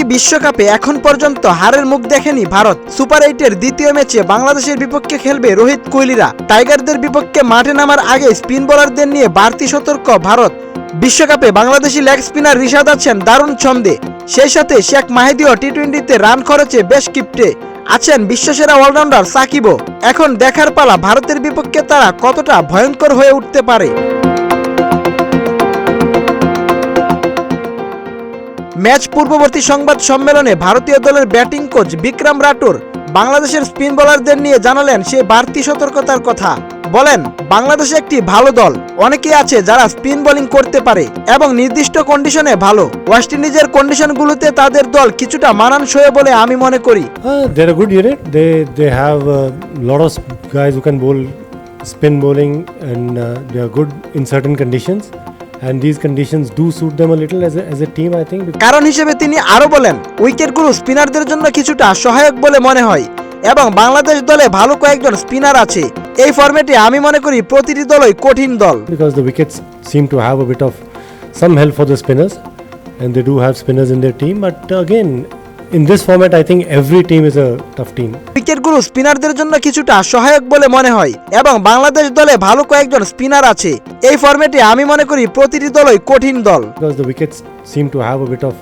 Twenty বিশ্বকাপে এখন পর্যন্ত হারের মুখ দেখেনি ভারত। সুপার এইটের দ্বিতীয় ম্যাচে বাংলাদেশের বিপক্ষে খেলবে রোহিত কোহলিরা। টাইগারদের বিপক্ষে মাঠে নামার আগে স্পিন বোলারদের নিয়ে বাড়তি সতর্ক ভারত। বিশ্বকাপে বাংলাদেশি লেগ স্পিনার রিশাদ আছেন দারুণ ছন্দে। সেই সাথে শেখ মাহিদিও টি টোয়েন্টিতে রান খরচে বেশ কিপটে আছেন বিশ্বসেরা অলরাউন্ডার সাকিবও। এখন দেখার পালা ভারতের বিপক্ষে তারা কতটা ভয়ঙ্কর হয়ে উঠতে পারে। ম্যাচ পূর্ববর্তী সংবাদ সম্মেলনে ভারতীয় দলের ব্যাটিং কোচ বিক্রম রাঠোর বাংলাদেশের স্পিন বোলারদের নিয়ে জানালেন সে বাড়তি সতর্কতার কথা। বলেন বাংলাদেশ একটি ভালো দল। অনেকে আছে যারা স্পিন বোলিং করতে পারে এবং নির্দিষ্ট কন্ডিশনে ভালো। ওয়েস্ট ইন্ডিজের কন্ডিশনগুলোতে তাদের দল কিছুটা মানানসই বলে আমি মনে করি। A good unit. They they have a lot of sp- guys who can bowl spin bowling, and uh, they are good in certain conditions. And these conditions do suit them a little as a, as a team, I think. because- কারণ হিসেবে তিনি আরো বলেন উইকেটগুলো স্পিনারদের জন্য কিছুটা সহায়ক বলে মনে হয় এবং বাংলাদেশ দলে ভালো কয়েকজন স্পিনার আছে এই ফরম্যাটে আমি মনে করি প্রতিটি দলই কঠিন দল because the wickets seem to have a bit of some help for the spinners, and they do have spinners in their team. But uh, again, in this format I think every team is a tough team উইকেটগুলো স্পিনারদের জন্য কিছুটা সহায়ক বলে মনে হয় এবং বাংলাদেশ দলে ভালো কয়েকজন স্পিনার আছে। এই ফর্ম্যাটে আমি মনে করি প্রতিটি দলই কঠিন দল। Because the wickets seem to have a bit of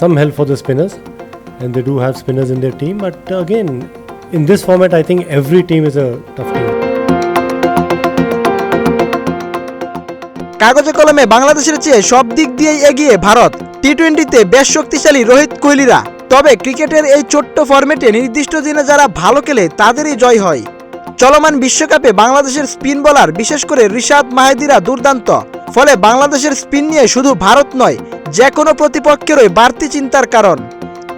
some help for the spinners and they do have spinners in their team but again in this format I think every team is a tough team কাগজে কলমে বাংলাদেশের চেয়ে সব দিক দিয়েই এগিয়ে ভারত। টি টোয়েন্টিতে বেশ শক্তিশালী রোহিত কোহলিরা। তবে ক্রিকেটের এই ছোট্ট ফরম্যাটে নির্দিষ্ট দিনে যারা ভালো খেলে তাদেরই জয় হয়। চলমান বিশ্বকাপে বাংলাদেশের স্পিন বোলার, বিশেষ করে রিশাদ মাহেদিরা দুর্দান্ত। ফলে বাংলাদেশের স্পিন নিয়ে শুধু ভারত নয় যে কোনো প্রতিপক্ষেরই বাড়তি চিন্তার কারণ।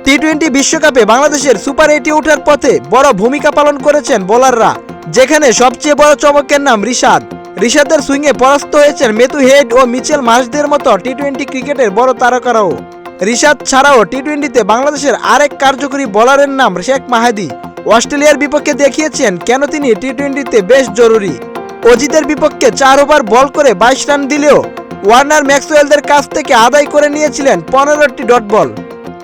টি টোয়েন্টি বিশ্বকাপে বাংলাদেশের সুপার এইটে ওঠার পথে বড় ভূমিকা পালন করেছেন বোলাররা, যেখানে সবচেয়ে বড় চমকের নাম রিশাদ। রিশাদের সুইংয়ে পরাস্ত হয়েছেন মেতু হেড ও মিচেল মাসদের মতো টি টোয়েন্টি ক্রিকেটের বড় তারকারাও। রিশাদ ছাড়াও টি টোয়েন্টিতে বাংলাদেশের আরেক কার্যকরী বোলারের নাম শেখ মাহাদি। অস্ট্রেলিয়ার বিপক্ষে দেখিয়েছেন কেন তিনি টি টোয়েন্টিতে বেশ জরুরি। অজিতের বিপক্ষে চার ওভার বল করে বাইশ রান দিলেও ওয়ার্নার ম্যাক্সওয়েলদের কাছ থেকে আদায় করে নিয়েছিলেন পনেরোটি ডট বল।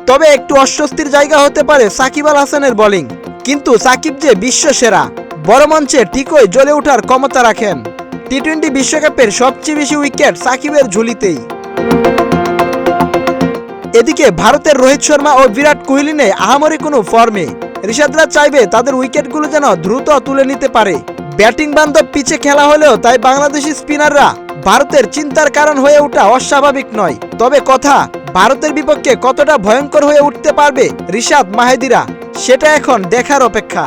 তবে একটু অস্বস্তির জায়গা হতে পারে সাকিব আল হাসানের বোলিং। কিন্তু সাকিব যে বিশ্ব সেরা বড় মঞ্চে ঠিকই জ্বলে ওঠার ক্ষমতা রাখেন। টি টোয়েন্টি বিশ্বকাপের সবচেয়ে বেশি উইকেট সাকিবের ঝুলিতেই। এদিকে ভারতের রোহিত শর্মা ও বিরাট কোহলি নেই আহামরি কোনো ফর্মে। ঋষাদরা চাইবে তাদের উইকেটগুলো যেন দ্রুত তুলে নিতে পারে। ব্যাটিং বান্ধব পিচে খেলা হলেও তাই বাংলাদেশি স্পিনাররা ভারতের চিন্তার কারণ হয়ে ওঠা অস্বাভাবিক নয়। তবে কথা, ভারতের বিপক্ষে কতটা ভয়ঙ্কর হয়ে উঠতে পারবে রিশাদ মাহেদিরা, সেটা এখন দেখার অপেক্ষা।